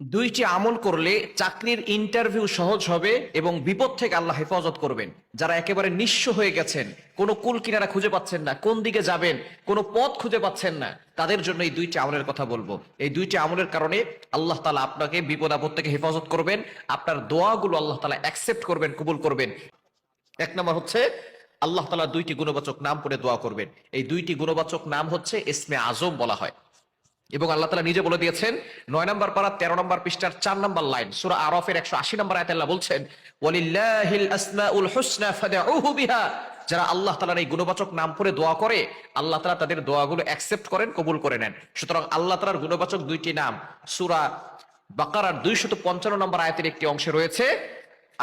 দুইটি আমল করলে চাকরির ইন্টারভিউ সহজ হবে এবং বিপদ থেকে আল্লাহ হেফাজত করবেন। যারা একেবারে নিঃস্ব হয়ে গেছেন, কোনো কুল কিনারা খুঁজে পাচ্ছেন না, কোন দিকে যাবেন, কোনো পথ খুঁজে পাচ্ছেন না, তাদের জন্য এই দুইটি আমলের কথা বলব। এই দুইটি আমলের কারণে আল্লাহ তালা আপনাকে বিপদ আপদ থেকে হেফাজত করবেন, আপনার দোয়াগুলো আল্লাহ তালা অ্যাকসেপ্ট করবেন, কবুল করবেন। এক নম্বর হচ্ছে, আল্লাহ তালা দুইটি গুণবাচক নাম করে দোয়া করবেন। এই দুইটি গুণবাচক নাম হচ্ছে, ইসমে আজম বলা হয়। এবং আল্লাহ তালা নিজে বলে দিয়েছেন, নয় নম্বর পারা, তেরো নম্বর পৃষ্ঠার চার নম্বর লাইন, সুরা আরফের একশো আশি নম্বর আয়াত আল্লাহ বলছেন যারা আল্লাহ তালার এই গুণবাচক নাম করে দোয়া করে, আল্লাহ তালা তাদের দোয়াগুলো অ্যাকসেপ্ট করেন, কবুল করে নেন। সুতরাং আল্লাহ তালার গুণবাচক দুইটি নাম, সুরা বাকারার দুইশত পঞ্চান্ন নম্বর আয়তের একটি অংশে রয়েছে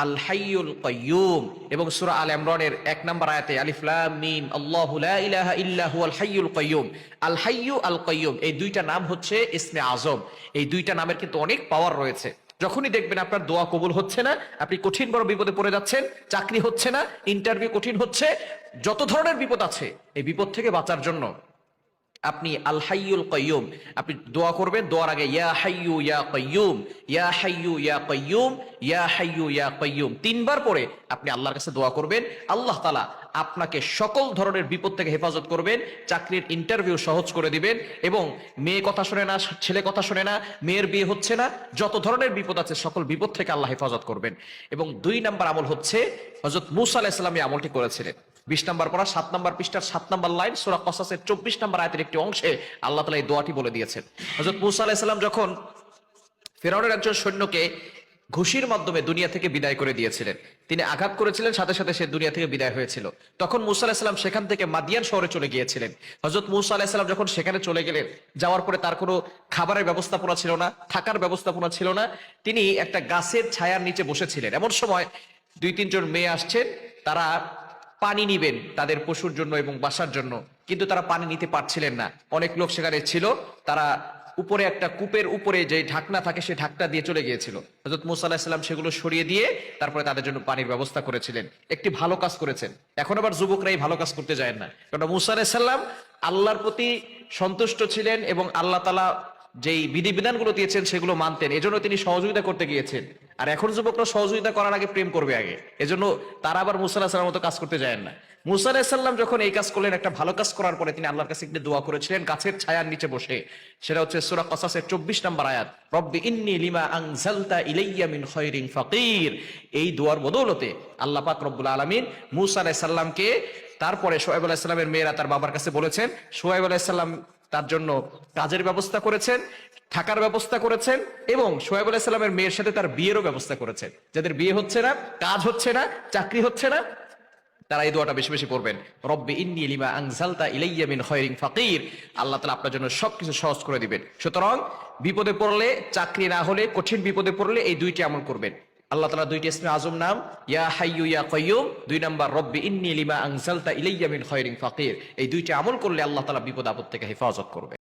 আল হাইয়ুল কাইয়ুম এবং সূরা আল ইমরানের এক নম্বর আয়াতে আলিফ লাম মিম, আল্লাহু লা ইলাহা ইল্লা হুয়াল হাইয়ুল কাইয়ুম আল হাইয়ু আল কাইয়ুম এই দুইটা নাম হচ্ছে ইসমে আজম। এই দুইটা নামের কিন্তু অনেক পাওয়ার রয়েছে। যখনই দেখবেন আপনার দোয়া কবুল হচ্ছে না, আপনি কঠিন বড় বিপদে পড়ে যাচ্ছেন, চাকরি হচ্ছে না ইন্টারভিউ কঠিন হচ্ছে, যত ধরনের বিপদ আছে, এই বিপদ থেকে বাঁচার জন্য আপনি আল হাইয়ুল কাইয়ুম, আপনি দোয়া করবেন, দোয়ার আগে ইয়া হাইয়ু ইয়া কাইয়ুম, ইয়া হাইয়ু ইয়া কয়ুম ইয়া হাইয়ু ইয়া কাইয়ুম। তিনবার পরে আপনি আল্লাহর কাছে দোয়া করবেন, আল্লাহ তালা আপনাকে সকল ধরনের বিপদ থেকে হেফাজত করবেন, চাকরির ইন্টারভিউ সহজ করে দিবেন এবং মেয়ে কথা শুনে না, ছেলে কথা শুনে না, মেয়ের বিয়ে হচ্ছে না, যত ধরনের বিপদ আছে সকল বিপদ থেকে আল্লাহ হেফাজত করবেন। এবং দুই নাম্বার আমল হচ্ছে হজরত মুসা আলাহিসাল্লাম আমলটি করেছিলেন। বিশ নম্বর পড়া, সাত নম্বর পৃষ্ঠার সাত নম্বর লাইন, সুরা কসাসের চব্বিশ নম্বর আয়তের একটি অংশে আল্লাহ তালা এই দোয়াটি বলে দিয়েছেন। হজরত মুসা আলাহিসাল্লাম যখন ফেরাউনের একজন সৈন্যকে ঘুষির মাধ্যমে দুনিয়া থেকে বিদায় করে দিয়েছিলেন, তিনি আঘাত করেছিলেন, সাথে সাথে সে দুনিয়া থেকে বিদায় হয়েছিল। তখন মুসা আলাহিসাল্লাম সেখান থেকে মাদিয়ান শহরে চলে গিয়েছিলেন। হজরত মুসা আলাহিসাল্লাম যখন সেখানে চলে গেলেন, যাওয়ার পরে তার কোনো খাবারের ব্যবস্থাপনা ছিল না, থাকার ব্যবস্থাপনা ছিল না, তিনি একটা গাছের ছায়ার নিচে বসেছিলেন। এমন সময় দুই তিনজন মেয়ে আসছেন তারা পানি নিবেন তাদের পশুর জন্য এবং বাসার জন্য। কিন্তু তারা পানি নিতে পারছিলেন না। অনেক লোক সেখানে ছিল। তারা উপরে একটা কূপের উপরে যে ঢাকনা থাকে সেই ঢাকনা দিয়ে চলে গিয়েছিল। হজরত মুসা আলাহিসাল্লাম সেগুলো সরিয়ে দিয়ে তারপরে তাদের জন্য পানির ব্যবস্থা করেছিলেন। একটি ভালো কাজ করেছেন। এখন আবার যুবকরা এই ভালো কাজ করতে যায় না। কারণ মুসা আল্লাহর প্রতি সন্তুষ্ট ছিলেন এবং আল্লাহ তালা যেই বিধিবিধানগুলো দিয়েছেন সেগুলো মানতেন। এজন্য তিনি সহযোগিতা করতে গিয়েছেন। আর এখন যুবকরা সহযোগিতা করার আগে প্রেম করবে আগে। এজন্য তারা আবার মুসা আলাহিসাল্লাম মতো কাজ করতে যায় না। মুসা আলাহিসাল্লাম যখন এই কাজ করলেন, একটা ভালো কাজ করার পরে তিনি আল্লাহর কাছে দোয়া করেছিলেন, গাছের ছায়ার নিচে বসে। সেটা হচ্ছে সুরা কসাসের চব্বিশ নম্বর আয়াত। রব্বি ইন্নি লিমা আনজালতা ইলাইয়া মিন খৈরিন ফাকির। এই দোয়ার বদৌলতে আল্লাহ পাক রব্বুল আলামিন মুসা আলাহিসাল্লামকে তারপরে সোহেব আলাহিসাল্লামের মেয়েরা তার বাবার কাছে বলেছেন সোহেব আলাহিসাল্লাম তার জন্য কাজের ব্যবস্থা করেছেন। থাকার ব্যবস্থা করেছেন এবং সোহেব আলাহিসাল্লামের মেয়ের সাথে তার বিয়েরও ব্যবস্থা করেছেন। যাদের বিয়ে হচ্ছে না, কাজ হচ্ছে না, চাকরি হচ্ছে না, তারা এই দোয়াটা বেশি বেশি করবেন রব্বে ইন্নি লিমা আনজালতা ইলাইয়া মিন খয়রিন ফাকির। আল্লাহ তাআলা আপনার জন্য সবকিছু সহজ করে দিবেন। সুতরাং বিপদে পড়লে, চাকরি না হলে, কঠিন বিপদে পড়লে এই দুইটি আমল করবেন। আল্লাহ তাআলা দুইটি ইসমে আজম নাম, ইয়া হাইয়ু ইয়া কাইয়ুম দুই নাম্বার, রব্বি ইন্নি লিমা আনজালতা ইলাইয়া মিন খয়রিন ফাকির। এই দুইটি আমল করলে আল্লাহ তাআলা বিপদ আপদ থেকে হেফাজত করবে